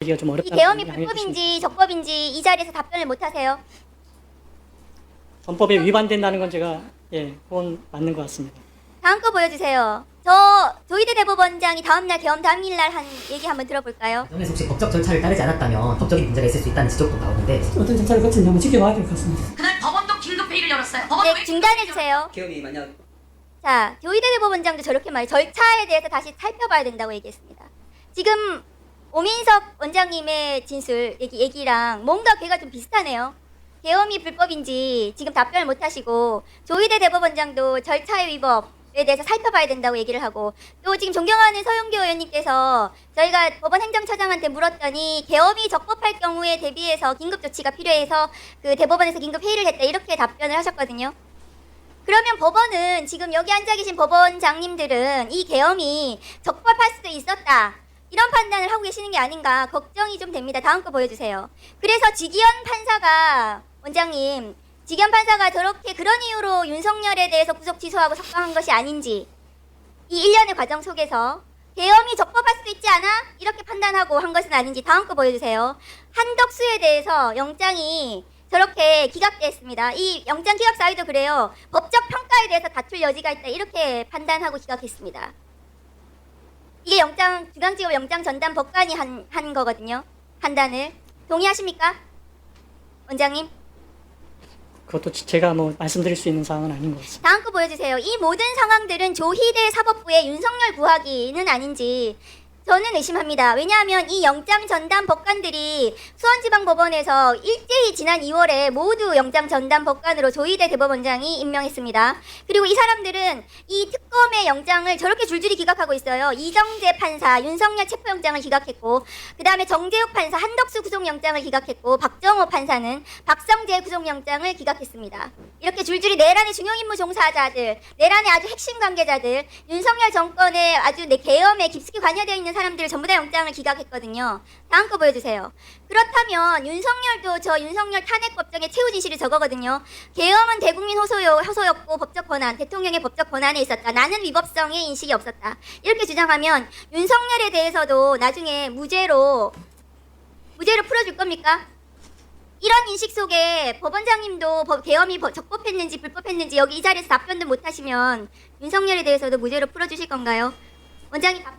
이게 좀 이 어렵다. 계엄이 불법인지 적법인지 이 자리에서 답변을 못 하세요. 헌법에 위반된다는 건 제가 예, 그건 맞는 것 같습니다. 다음 거 보여주세요. 저 조희대 대법원장이 다음날 계엄 당일날 한 얘기 한번 들어볼까요? 전에서 혹시 법적 절차를 따르지 않았다면 법적인 문제가 있을 수 있다는 지적도 나오는데 어떤 절차를 거치는지 한번 지켜봐야 될 것 같습니다. 그날 법원도 긴급 회의를 열었어요. 법원 네, 중단해 주세요. 계엄이 만약 자, 조희대 대법원장도 저렇게 말해 절차에 대해서 다시 살펴봐야 된다고 얘기했습니다. 지금 오민석 원장님의 진술 얘기, 얘기랑 뭔가 걔가 좀 비슷하네요. 계엄이 불법인지 지금 답변을 못 하시고 조희대 대법원장도 절차의 위법에 대해서 살펴봐야 된다고 얘기를 하고 또 지금 존경하는 서영교 의원님께서 저희가 법원 행정처장한테 물었더니 계엄이 적법할 경우에 대비해서 긴급 조치가 필요해서 그 대법원에서 긴급 회의를 했다 이렇게 답변을 하셨거든요. 그러면 법원은 지금 여기 앉아 계신 법원장님들은 이 계엄이 적법할 수도 있었다. 이런 판단을 하고 계시는 게 아닌가 걱정이 좀 됩니다. 다음 거 보여주세요. 그래서 지기현 판사가 원장님, 지기현 판사가 저렇게 그런 이유로 윤석열에 대해서 구속 취소하고 석방한 것이 아닌지 이 일련의 과정 속에서 계엄이 적법할 수도 있지 않아? 이렇게 판단하고 한 것은 아닌지 다음 거 보여주세요. 한덕수에 대해서 영장이 저렇게 기각됐습니다. 이 영장 기각 사유도 그래요. 법적 평가에 대해서 다툴 여지가 있다. 이렇게 판단하고 기각했습니다. 이게 영장 중앙지법 영장 전담 법관이 한, 한 거거든요. 판단을 동의하십니까, 원장님? 그것도 지- 제가 뭐 말씀드릴 수 있는 사항은 아닌 것 같습니다. 다음 거 보여주세요. 이 모든 상황들은 조희대 사법부의 윤석열 구하기는 아닌지 저는 의심합니다. 왜냐하면 이 영장 전담 법관들이 수원지방법원에서 일제히 지난 2월에 모두 영장 전담 법관으로 조희대 대법원장이 임명했습니다. 그리고 이 사람들은 이 특검의 영장을 저렇게 줄줄이 기각하고 있어요. 이정재 판사, 윤석열 체포영장을 기각했고, 그 다음에 정재욱 판사, 한덕수 구속영장을 기각했고, 박정호 판사는 박성재 구속영장을 기각했습니다. 이렇게 줄줄이 내란의 중요임무 종사자들, 내란의 아주 핵심 관계자들, 윤석열 정권의 아주 내 계엄에 깊숙이 관여되어 있는 사람들 전부 다 영장을 기각했거든요. 다음 거 보여주세요. 그렇다면 윤석열도 저 윤석열 탄핵 법정의 최후 진실이 저거거든요. 계엄은 대국민 호소요, 호소였고 법적 권한, 대통령의 법적 권한에 있었다. 나는 위법성의 인식이 없었다. 이렇게 주장하면 윤석열에 대해서도 나중에 무죄로 무죄로 풀어줄 겁니까? 이런 인식 속에 법원장님도 법, 계엄이 법- 적법했는지 불법했는지 여기 이 자리에서 답변도 못 하시면 윤석열에 대해서도 무죄로 풀어주실 건가요? 원장님 답.